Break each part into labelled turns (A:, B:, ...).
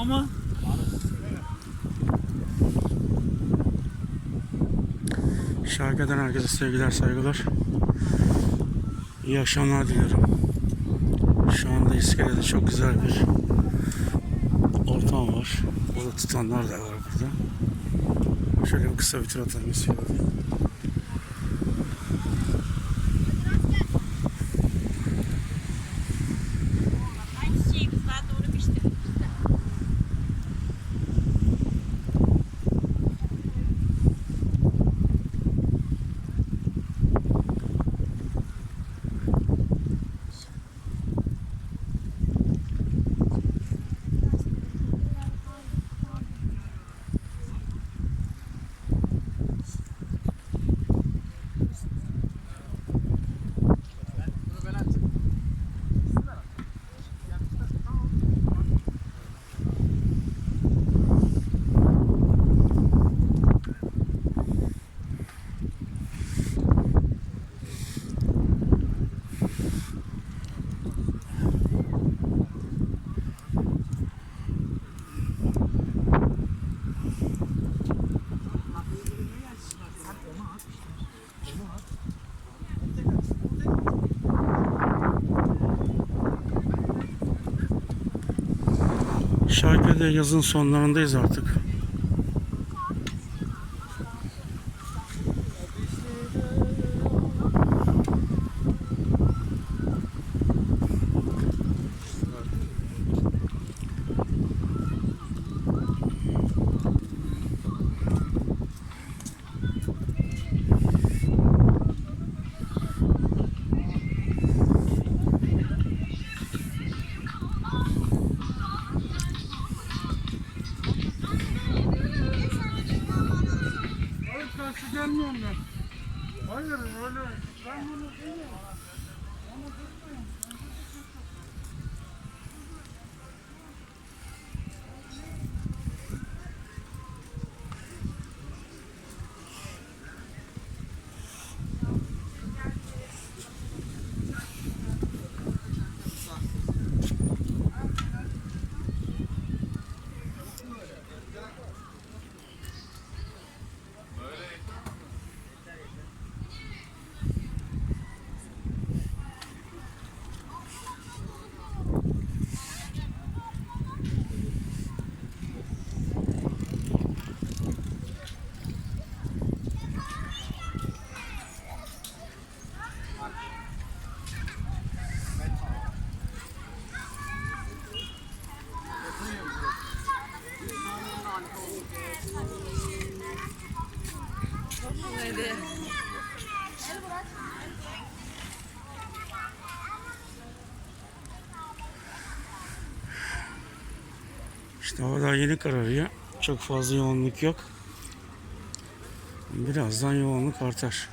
A: ama Şarkıdan herkese sevgiler saygılar. İyi akşamlar diliyorum. Şu anda İskele'de çok güzel bir ortam var. Burada tutanlar da var burada. Şöyle bir kısa bir tur atalım İskele'de.
B: Aynı şeyi biz daha doğru piştirdik biz de.
A: Şarkıda yazın sonlarındayız artık.
C: Hayır karşı gelmiyorum ben. Hayır öyle. Ben bunu demiyorum.
A: İşte hava daha yeni kararıyor. Çok fazla yoğunluk yok. Birazdan yoğunluk artar.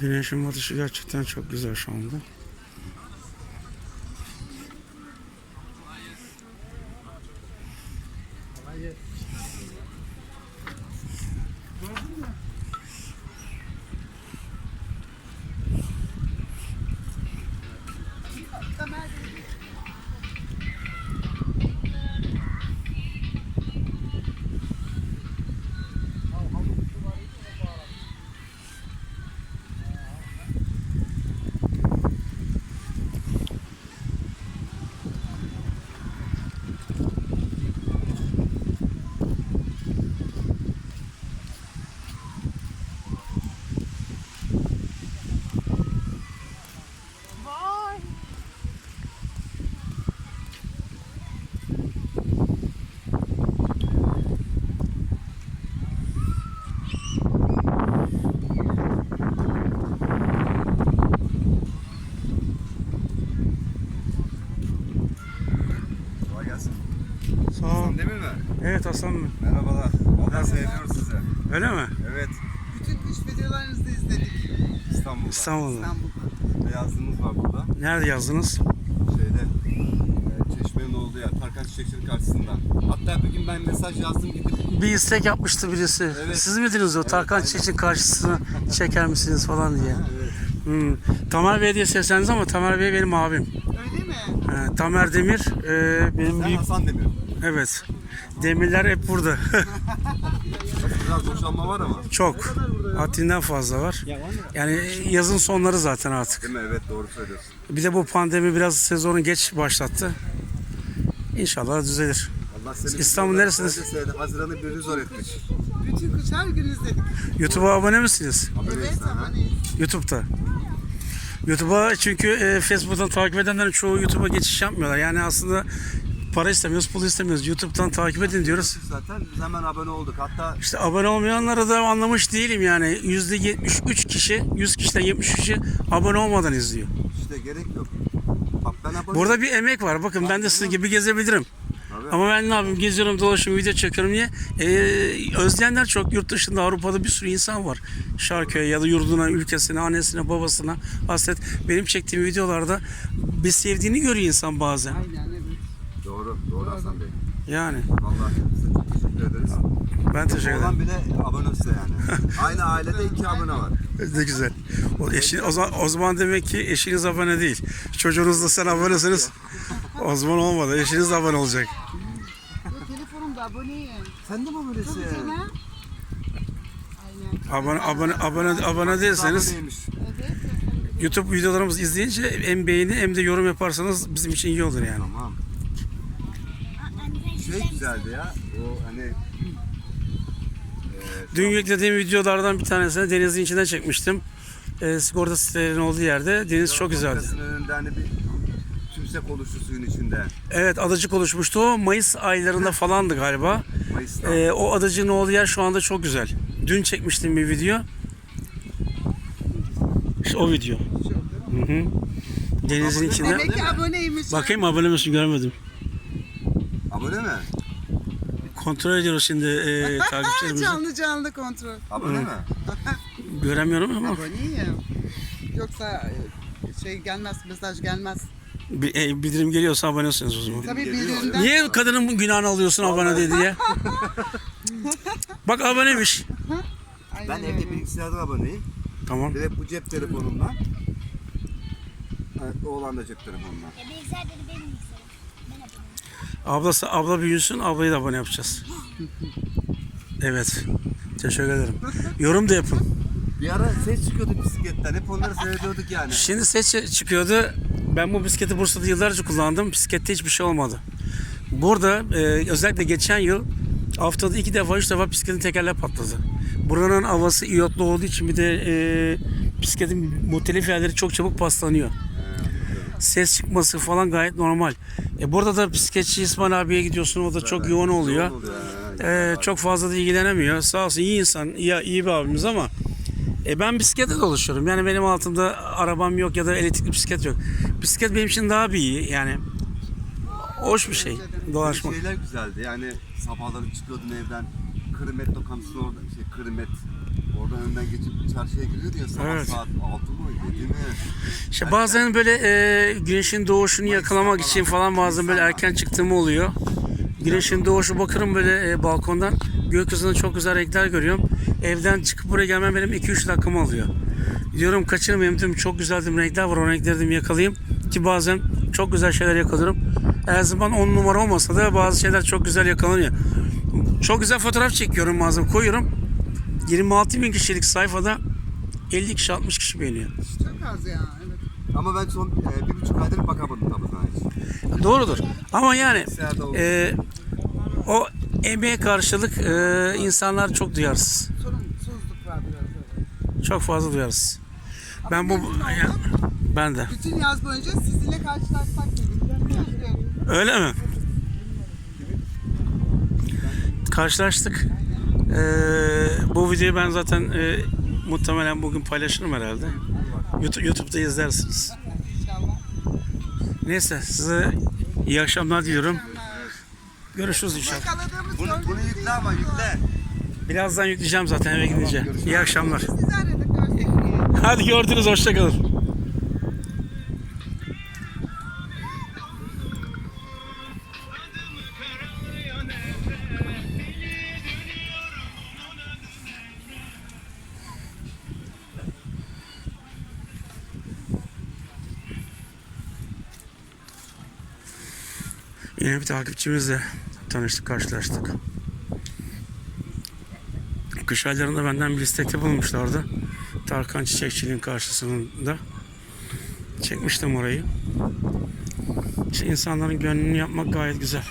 A: Güneşin batışı gerçekten çok güzel şu anda.
D: Merhabalar. Valla seviyoruz sizi.
A: Öyle mi?
D: Evet.
E: Bütün kış videolarınızı izledik
D: İstanbul'da.
A: İstanbul'da.
E: İstanbul'da.
D: Beyazlığımız var burada.
A: Nerede yazdınız?
D: Şeyde. e, Çeşmenin olduğu yer. Tarkan Çiçekçi'nin karşısında. Hatta bir gün ben mesaj yazdım gidip.
A: Bir istek yapmıştı birisi.
D: Evet.
A: Siz miydiniz o? Tarkan
D: aynen.
A: Çiçek'in karşısına çeker misiniz falan diye.
D: Evet.
A: Hmm. Tamer Bey diye seslendiniz ama Tamer Bey benim abim.
E: Öyle mi?
A: Ee, Tamer Demir e, benim
D: Sen
A: büyük...
D: Hasan Demir.
A: Evet. Demirler hep burada.
D: Biraz boşanma var ama.
A: Çok. Haddinden fazla var. Yani yazın sonları zaten artık.
D: Değil mi? Evet doğru söylüyorsun.
A: Bir de bu pandemi biraz sezonu geç başlattı. İnşallah düzelir.
D: Allah seni
A: İstanbul neresiniz?
D: Haziran'ı birini zor etmiş.
E: Bütün kış her gün izledik.
A: YouTube'a abone misiniz?
E: Evet aboneyiz.
A: YouTube'da. YouTube'a çünkü e, Facebook'tan takip edenlerin çoğu YouTube'a geçiş yapmıyorlar. Yani aslında para istemiyoruz, pul istemiyoruz. YouTube'dan takip edin diyoruz.
D: Zaten biz hemen abone olduk. Hatta
A: İşte abone olmayanları da anlamış değilim yani. %73 kişi, 100 kişiden 73 kişi abone olmadan izliyor.
D: işte gerek yok. Bak ben abone
A: Burada bir emek var. Bakın ben de sizin gibi gezebilirim.
D: Tabii.
A: Ama ben ne yapayım? Geziyorum, dolaşıyorum, video çekiyorum diye. Ee, özleyenler çok. Yurt dışında, Avrupa'da bir sürü insan var. Şarköy'e ya da yurduna, ülkesine, annesine, babasına hasret. Benim çektiğim videolarda bir sevdiğini görüyor insan bazen.
E: Aynen
D: Hasan Bey.
A: Yani
D: Vallahi size çok teşekkür ederiz.
A: ben teşekkür ederim.
D: Oğlan bile abone size yani. Aynı ailede iki abone var.
A: Ne güzel. O, eşin, o, zaman, o zaman demek ki eşiniz abone değil. Çocuğunuz da sen abonesiniz. O zaman olmadı. Eşiniz de abone olacak.
E: Telefonumda aboneyim.
D: Sen de mi böylesin?
E: Tabii canım.
A: Abone, abone, abone, abone değilseniz. YouTube videolarımızı izleyince hem beğeni hem de yorum yaparsanız bizim için iyi olur yani.
D: Tamam. Şey güzeldi ya. O hani
A: Dün yüklediğim videolardan bir tanesini denizin içinden çekmiştim. E, sigorta sitelerinin olduğu yerde. Deniz çok güzeldi.
D: Bankasının önünde hani bir tümsek oluştu suyun içinde.
A: Evet adacık oluşmuştu o. Mayıs aylarında falandı galiba.
D: Mayıs'ta.
A: E, o adacığın olduğu yer şu anda çok güzel. Dün çekmiştim bir video. İşte o video. Hı hı. Denizin içinde.
E: Demek ki aboneymiş.
A: Bakayım abone misin görmedim.
D: Abone mi?
A: Kontrol ediyoruz şimdi e, takipçilerimizi.
E: Canlı canlı kontrol.
D: Abone mi?
A: Göremiyorum ama
E: Aboneyim. Yoksa e, şey gelmez, mesaj gelmez.
A: bir, e, bildirim geliyorsa abonesiniz o zaman.
E: Tabii
D: Geliyor.
E: bildirimden.
A: Niye kadının bu günahını alıyorsun abone dedi ya? Bak abonemiş.
E: Aynen
D: Ben
E: öyle.
D: evde bilgisayardan aboneyim.
A: Tamam.
D: Bir de bu cep telefonumdan. Evet, oğlan da cep telefonundan.
B: Ya bilgisayar dedi benim bilgisayarım.
A: Ablası abla büyüsün ablayı da abone yapacağız. Evet. Teşekkür ederim. Yorum da yapın.
D: Bir ara ses çıkıyordu bisikletten. Hep onları seyrediyorduk yani.
A: Şimdi ses çıkıyordu. Ben bu bisikleti Bursa'da yıllarca kullandım. Bisiklette hiçbir şey olmadı. Burada e, özellikle geçen yıl haftada iki defa üç defa bisikletin tekerleği patladı. Buranın havası iyotlu olduğu için bir de e, bisikletin muhtelif yerleri çok çabuk paslanıyor. Ses çıkması falan gayet normal. E, burada da bisikletçi İsmail abiye gidiyorsun o da çok yoğun oluyor. Ee, çok fazla da ilgilenemiyor. Sağ olsun iyi insan, iyi, iyi bir abimiz ama e, ben bisiklete dolaşıyorum. Yani benim altımda arabam yok ya da elektrikli bisiklet yok. Bisiklet benim için daha bir iyi. Yani hoş bir şey dolaşmak.
D: Şeyler güzeldi yani sabahları çıkıyordun evden Kırmet lokantasına orada şey Kırmet oradan önden geçip çarşıya giriyordu ya sabah
A: Evet.
D: saat 6 mıydı değil mi?
A: İşte bazen böyle e, güneşin doğuşunu yakalamak için falan bazen böyle erken çıktığım oluyor. Güneşin doğuşu bakırım böyle e, balkondan gökyüzünde çok güzel renkler görüyorum. Evden çıkıp buraya gelmem benim 2-3 dakikamı alıyor. Diyorum kaçırmayayım diyorum çok güzel diyorum, renkler var o renkleri diyorum, yakalayayım. Ki bazen çok güzel şeyler yakalıyorum. Her zaman 10 numara olmasa da bazı şeyler çok güzel yakalanıyor. Çok güzel fotoğraf çekiyorum bazen koyuyorum. 26 bin kişilik sayfada 50 kişi 60 kişi beğeniyor.
E: Çok az ya. Evet.
D: Ama ben son e, bir buçuk aydır bakamadım tabutuna hiç.
A: Doğrudur. Ama yani e, o emeğe karşılık e, insanlar çok duyarsız.
E: Sorumsuzluk var biraz öyle.
A: Çok fazla duyarsız. Ben bu ya, ben de.
E: Bütün yaz boyunca sizinle karşılaşsak.
A: Öyle mi? Karşılaştık. E, bu videoyu ben zaten e, muhtemelen bugün paylaşırım herhalde. YouTube, YouTube'da izlersiniz.
E: İnşallah.
A: Neyse size iyi akşamlar diliyorum. Görüşürüz inşallah.
D: Bunu, bunu yükle ama yükle.
A: Birazdan yükleyeceğim zaten eve gidince. İyi akşamlar. Hadi gördünüz hoşçakalın. Yine bir takipçimizle tanıştık, karşılaştık. Kış aylarında benden bir istekte bulunmuşlardı. Tarkan Çiçekçiliğin karşısında. Çekmiştim orayı. İşte insanların gönlünü yapmak gayet güzel.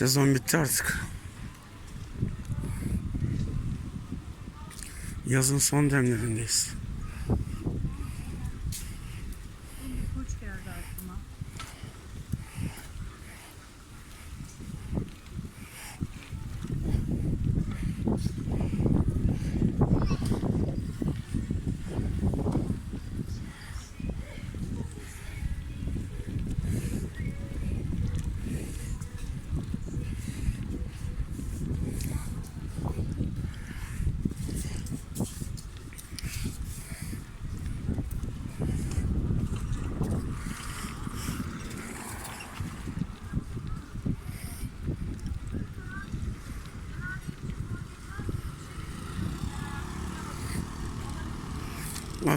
A: Sezon bitti artık. Yazın son demlerindeyiz.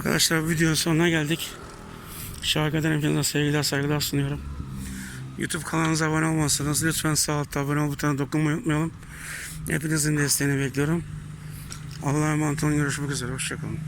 A: Arkadaşlar videonun sonuna geldik. Şarkıdan hepinize sevgiler saygılar sunuyorum. YouTube kanalımıza abone olmazsanız lütfen sağ altta abone ol butonuna dokunmayı unutmayalım. Hepinizin desteğini bekliyorum. Allah'a emanet olun. Görüşmek üzere. Hoşçakalın.